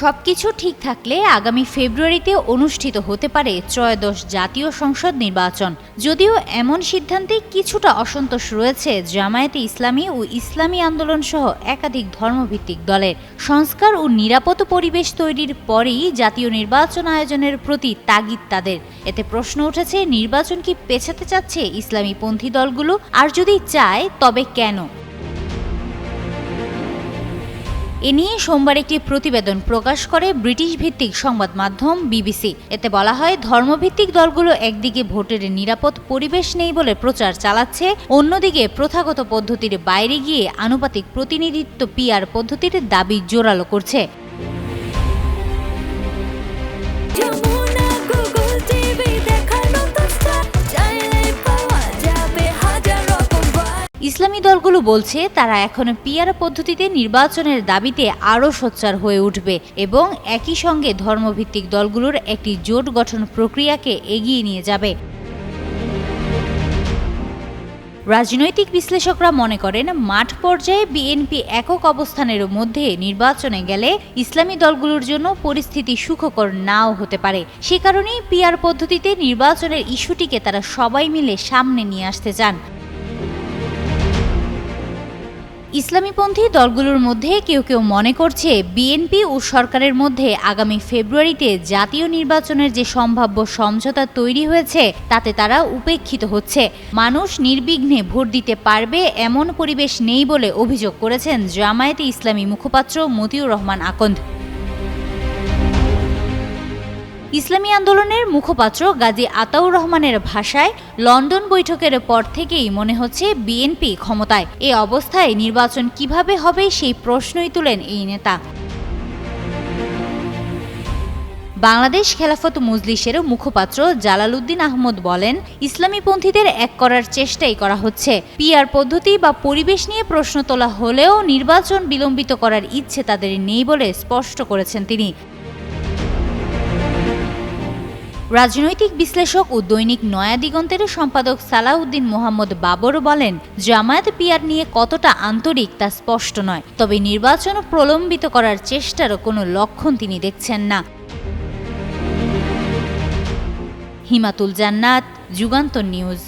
সবকিছু ঠিক থাকলে আগামী ফেব্রুয়ারিতে অনুষ্ঠিত হতে পারে ত্রয়োদশ জাতীয় সংসদ নির্বাচন। যদিও এমন সিদ্ধান্তে কিছুটা অসন্তোষ রয়েছে জামায়াতে ইসলামী ও ইসলামী আন্দোলন সহ একাধিক ধর্মভিত্তিক দলের। সংস্কার ও নিরাপদ পরিবেশ তৈরির পরেই জাতীয় নির্বাচন আয়োজনের প্রতি তাগিদ তাদের। এতে প্রশ্ন উঠেছে, নির্বাচন কি পেছাতে চাচ্ছে ইসলামী পন্থী দলগুলো? আর যদি চায়, তবে কেন? এ নিয়ে সোমবার একটি প্রতিবেদন প্রকাশ করে ব্রিটিশ ভিত্তিক সংবাদ মাধ্যম বিবিসি। এতে বলা হয়, ধর্মভিত্তিক দলগুলো একদিকে ভোটের নিরাপদ পরিবেশ নেই বলে প্রচার চালাচ্ছে, অন্যদিকে প্রথাগত পদ্ধতির বাইরে গিয়ে আনুপাতিক প্রতিনিধিত্ব পিআর পদ্ধতির দাবি জোরালো করছে। ইসলামী দলগুলো বলছে, তারা এখন পিয়ার পদ্ধতিতে নির্বাচনের দাবিতে আরও সোচ্চার হয়ে উঠবে এবং একই সঙ্গে ধর্মভিত্তিক দলগুলোর একটি জোট গঠন প্রক্রিয়াকে এগিয়ে নিয়ে যাবে। রাজনৈতিক বিশ্লেষকরা মনে করেন, মাঠ পর্যায়ে বিএনপি একক অবস্থানের মধ্যে নির্বাচনে গেলে ইসলামী দলগুলোর জন্য পরিস্থিতি সুখকর নাও হতে পারে। সে কারণেই পিয়ার পদ্ধতিতে নির্বাচনের ইস্যুটিকে তারা সবাই মিলে সামনে নিয়ে আসতে চান। ইসলামীপন্থী দলগুলোর মধ্যে কেউ কেউ মনে করছে বিএনপি ও সরকারের মধ্যে আগামী ফেব্রুয়ারিতে জাতীয় নির্বাচনের যে সম্ভাব্য সমঝোতা তৈরি হয়েছে, তাতে তারা উপেক্ষিত হচ্ছে। মানুষ নির্বিঘ্নে ভোট দিতে পারবে এমন পরিবেশ নেই বলে অভিযোগ করেছেন জামায়াতে ইসলামী মুখপাত্র মতিউর রহমান আকন্দ। ইসলামী আন্দোলনের মুখপাত্র গাজী আতাউর রহমানের ভাষায় লন্ডন বৈঠকের পর থেকেই মনে হচ্ছে বিএনপি ক্ষমতায়। এ অবস্থায় নির্বাচন কীভাবে হবে সেই প্রশ্নই তুলেন এই নেতা। বাংলাদেশ খেলাফত মজলিসের মুখপাত্র জালালউদ্দিন আহমদ বলেন ইসলামীপন্থীদের এক করার চেষ্টাই করা হচ্ছে। পিআর পদ্ধতি বা পরিবেশ নিয়ে প্রশ্ন তোলা হলেও নির্বাচন বিলম্বিত করার ইচ্ছে তাদের নেই বলে স্পষ্ট করেছেন তিনি। রাজনৈতিক বিশ্লেষক ও দৈনিক নয়া দিগন্তের সম্পাদক সালাউদ্দিন মোহাম্মদ বাবর বলেন, জামায়াত পিয়ার নিয়ে কতটা আন্তরিক তা স্পষ্ট নয়, তবে নির্বাচন প্রলম্বিত করার চেষ্টারও কোনো লক্ষণ তিনি দেখছেন না। হিমাতুল জান্নাত, যুগান্তর নিউজ।